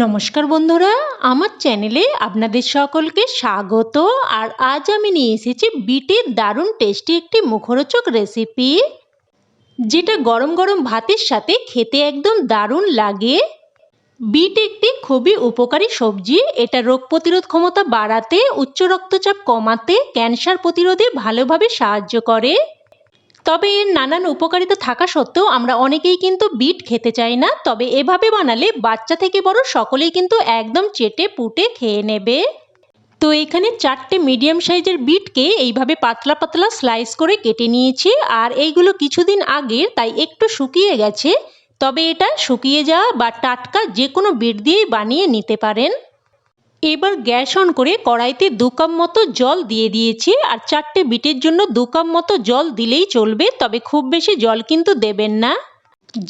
নমস্কার বন্ধুরা, আমার চ্যানেলে আপনাদের সকলকে স্বাগত। আর আজ আমি নিয়ে এসেছি বিটের দারুণ টেস্টি একটি মুখরোচক রেসিপি যেটা গরম গরম ভাতের সাথে খেতে একদম দারুণ লাগে। বিট একটি খুবই উপকারী সবজি, এটা রোগ প্রতিরোধ ক্ষমতা বাড়াতে, উচ্চ রক্তচাপ কমাতে, ক্যান্সার প্রতিরোধে ভালোভাবে সাহায্য করে। তবে এর নানান উপকারিতা থাকা সত্ত্বেও আমরা অনেকেই কিন্তু বিট খেতে চাই না। তবে এভাবে বানালে বাচ্চা থেকে বড় সকলেই কিন্তু একদম চেটে পুটে খেয়ে নেবে। তো এখানে চারটে মিডিয়াম সাইজের বিটকে এইভাবে পাতলা পাতলা স্লাইস করে কেটে নিয়েছি। আর এইগুলো কিছুদিন আগের তাই একটু শুকিয়ে গেছে। তবে এটা শুকিয়ে যাওয়া বা টাটকা যে কোনো বিট দিয়েই বানিয়ে নিতে পারেন। এবার গ্যাস অন করে কড়াইতে দু কাপ মতো জল দিয়ে দিয়েছি আর চারটে বিটের জন্য দু কাপ মতো জল দিলেই চলবে, তবে খুব বেশি জল কিন্তু দেবেন না।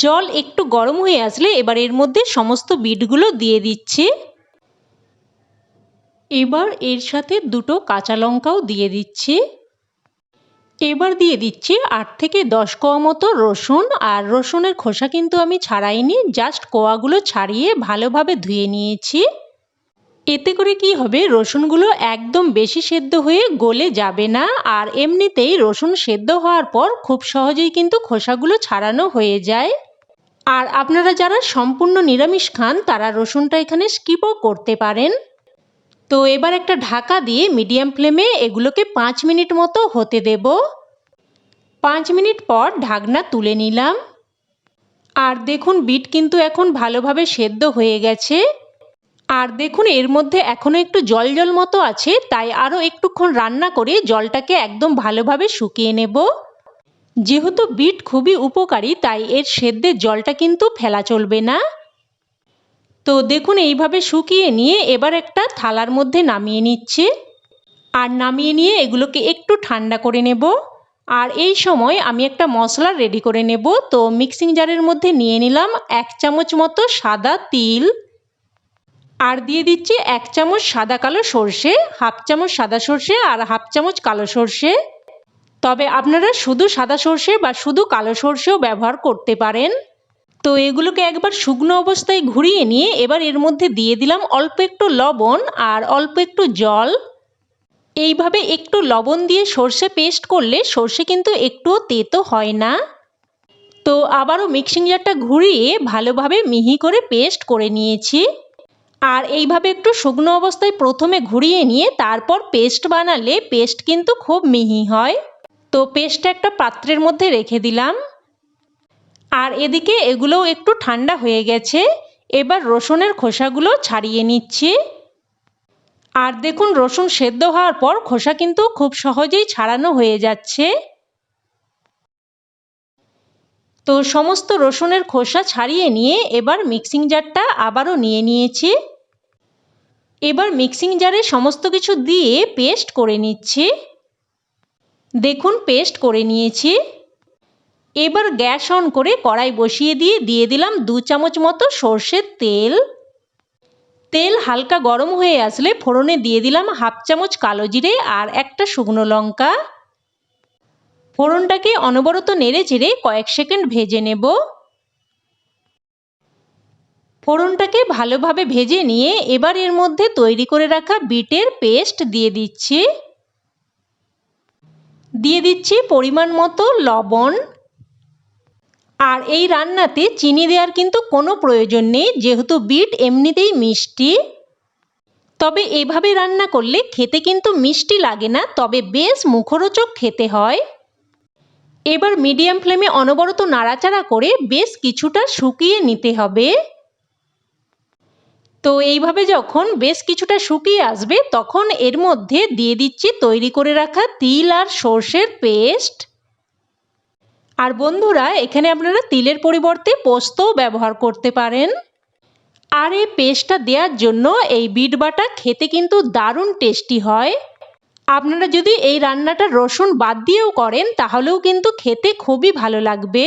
জল একটু গরম হয়ে আসলে এবার এর মধ্যে সমস্ত বিটগুলো দিয়ে দিচ্ছি। এবার এর সাথে দুটো কাঁচা লঙ্কাও দিয়ে দিচ্ছি। এবার দিয়ে দিচ্ছি আট থেকে দশ কোয়া মতো রসুন, আর রসুনের খোসা কিন্তু আমি ছাড়াইনি, জাস্ট কোয়াগুলো ছাড়িয়ে ভালোভাবে ধুয়ে নিয়েছি। এতে করে কি হবে? রসুনগুলো একদম বেশি সেদ্ধ হয়ে গলে যাবে না। আর এমনিতেই রসুন সেদ্ধ হওয়ার পর খুব সহজেই কিন্তু খোসাগুলো ছাড়ানো হয়ে যায়। আর আপনারা যারা সম্পূর্ণ নিরামিষ খান, তারা রসুনটা এখানে স্কিপও করতে পারেন। তো এবার একটা ঢাকা দিয়ে মিডিয়াম ফ্লেমে এগুলোকে পাঁচ মিনিট মতো হতে দেব। পাঁচ মিনিট পর ঢাকনা তুলে নিলাম। আর দেখুন, বিট কিন্তু এখন ভালোভাবে সেদ্ধ হয়ে গেছে। আর দেখুন, এর মধ্যে এখনও একটু জল জল মতো আছে, তাই আরও একটুক্ষণ রান্না করে জলটাকে একদম ভালোভাবে শুকিয়ে নেব। যেহেতু বিট খুবই উপকারী, তাই এর সেদ্ধের জলটা কিন্তু ফেলা চলবে না। তো দেখুন, এইভাবে শুকিয়ে নিয়ে এবার একটা থালার মধ্যে নামিয়ে নিচ্ছে। আর নামিয়ে নিয়ে এগুলোকে একটু ঠান্ডা করে নেব। আর এই সময় আমি একটা মশলা রেডি করে নেব। তো মিক্সিং জারের মধ্যে নিয়ে নিলাম এক চামচ মতো সাদা তিল। আর দিয়ে দিচ্ছি এক চামচ সাদা কালো সর্ষে, হাফ চামচ সাদা সর্ষে আর হাফ চামচ কালো সর্ষে। তবে আপনারা শুধু সাদা সর্ষে বা শুধু কালো সর্ষেও ব্যবহার করতে পারেন। তো এগুলোকে একবার শুকনো অবস্থায় ঘুরিয়ে নিয়ে এবার এর মধ্যে দিয়ে দিলাম অল্প একটু লবণ আর অল্প একটু জল। এইভাবে একটু লবণ দিয়ে সর্ষে পেস্ট করলে সর্ষে কিন্তু একটুও তেতো হয় না। তো আবারও মিক্সিং জারটা ঘুরিয়ে ভালোভাবে মিহি করে পেস্ট করে নিয়েছি। আর এইভাবে একটু শুকনো অবস্থায় প্রথমে ঘুরিয়ে নিয়ে তারপর পেস্ট বানালে পেস্ট কিন্তু খুব মিহি হয়। তো পেস্টটা একটা পাত্রের মধ্যে রেখে দিলাম। আর এদিকে এগুলোও একটু ঠান্ডা হয়ে গেছে। এবার রসুনের খোসাগুলো ছাড়িয়ে নিচ্ছি। আর দেখুন, রসুন সেদ্ধ হওয়ার পর খোসা কিন্তু খুব সহজেই ছাড়ানো হয়ে যাচ্ছে। তো সমস্ত রসুনের খোসা ছাড়িয়ে নিয়ে এবার মিক্সিং জারটা আবারও নিয়ে নিয়েছি। এবার মিক্সিং জারে সমস্ত কিছু দিয়ে পেস্ট করে নিচ্ছি। দেখুন পেস্ট করে নিয়েছি। এবার গ্যাস অন করে কড়াই বসিয়ে দিয়ে দিয়ে দিলাম দু চামচ মতো সর্ষের তেল। তেল হালকা গরম হয়ে আসলে ফোড়নে দিয়ে দিলাম হাফ চামচ কালো জিরে আর একটা শুকনো লঙ্কা। ফোড়নটাকে অনবরত নেড়ে চেড়ে কয়েক সেকেন্ড ভেজে নেব। ফোড়নটাকে ভালোভাবে ভেজে নিয়ে এবার এর মধ্যে তৈরি করে রাখা বিটের পেস্ট দিয়ে দিচ্ছি। দিয়ে দিচ্ছি পরিমাণ মতো লবণ। আর এই রান্নাতে চিনি দেওয়ার কিন্তু কোনো প্রয়োজন নেই, যেহেতু বিট এমনিতেই মিষ্টি। তবে এভাবে রান্না করলে খেতে কিন্তু মিষ্টি লাগে না, তবে বেশ মুখরোচক খেতে হয়। এবার মিডিয়াম ফ্লেমে অনবরত নাড়াচাড়া করে বেশ কিছুটা শুকিয়ে নিতে হবে। তো এইভাবে যখন বেশ কিছুটা শুকিয়ে আসবে, তখন এর মধ্যে দিয়ে দিচ্ছি তৈরি করে রাখা তিল আর সর্ষের পেস্ট। আর বন্ধুরা, এখানে আপনারা তিলের পরিবর্তে পোস্তও ব্যবহার করতে পারেন। আর এই পেস্টটা দেওয়ার জন্য এই বিট বাটা খেতে কিন্তু দারুণ টেস্টি হয়। আপনারা যদি এই রান্নাটা রসুন বাদ দিয়েও করেন, তাহলেও কিন্তু খেতে খুবই ভালো লাগবে।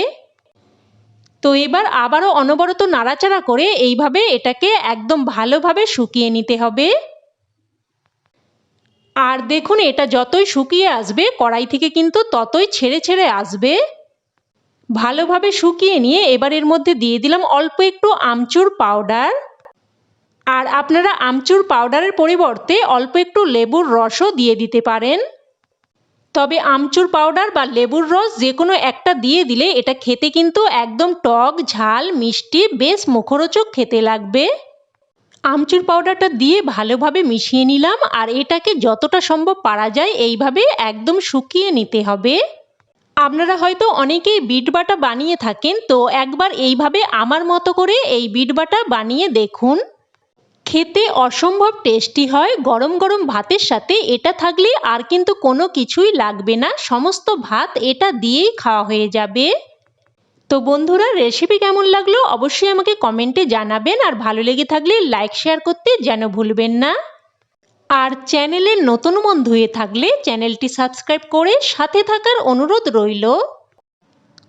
তো এবার আবারও অনবরত নাড়াচাড়া করে এইভাবে এটাকে একদম ভালোভাবে শুকিয়ে নিতে হবে। আর দেখুন, এটা যতই শুকিয়ে আসবে, কড়াই থেকে কিন্তু ততই ছেড়ে ছেড়ে আসবে। ভালোভাবে শুকিয়ে নিয়ে এবার এর মধ্যে দিয়ে দিলাম অল্প একটু আমচুর পাউডার। আর আপনারা আমচুর পাউডারের পরিবর্তে অল্প একটু লেবুর রসও দিয়ে দিতে পারেন। তবে আমচুর পাউডার বা লেবুর রস যে কোনো একটা দিয়ে দিলে এটা খেতে কিন্তু একদম টক, ঝাল, মিষ্টি, বেশ মুখরোচক খেতে লাগবে। আমচুর পাউডারটা দিয়ে ভালোভাবে মিশিয়ে নিলাম আর এটাকে যতটা সম্ভব পারা যায় এইভাবে একদম শুকিয়ে নিতে হবে। আপনারা হয়তো অনেকেই বিট বাটা বানিয়ে থাকেন, তো একবার এইভাবে আমার মতো করে এই বিট বাটা বানিয়ে দেখুন। খেতে অসম্ভব টেস্টি হয়, গরম গরম ভাতের সাথে এটা থাকলে আর কিন্তু কোনো কিছুই লাগবে না, সমস্ত ভাত এটা দিয়েই খাওয়া হয়ে যাবে। তো বন্ধুরা রেসিপি কেমন লাগল অবশ্যই আমাকে কমেন্টে জানাবেন, আর ভালো লেগে থাকলে লাইক শেয়ার করতে যেন ভুলবেন না। আর চ্যানেলের নতুন বন্ধু হয়ে থাকলে চ্যানেলটি সাবস্ক্রাইব করে সাথে থাকার অনুরোধ রইল।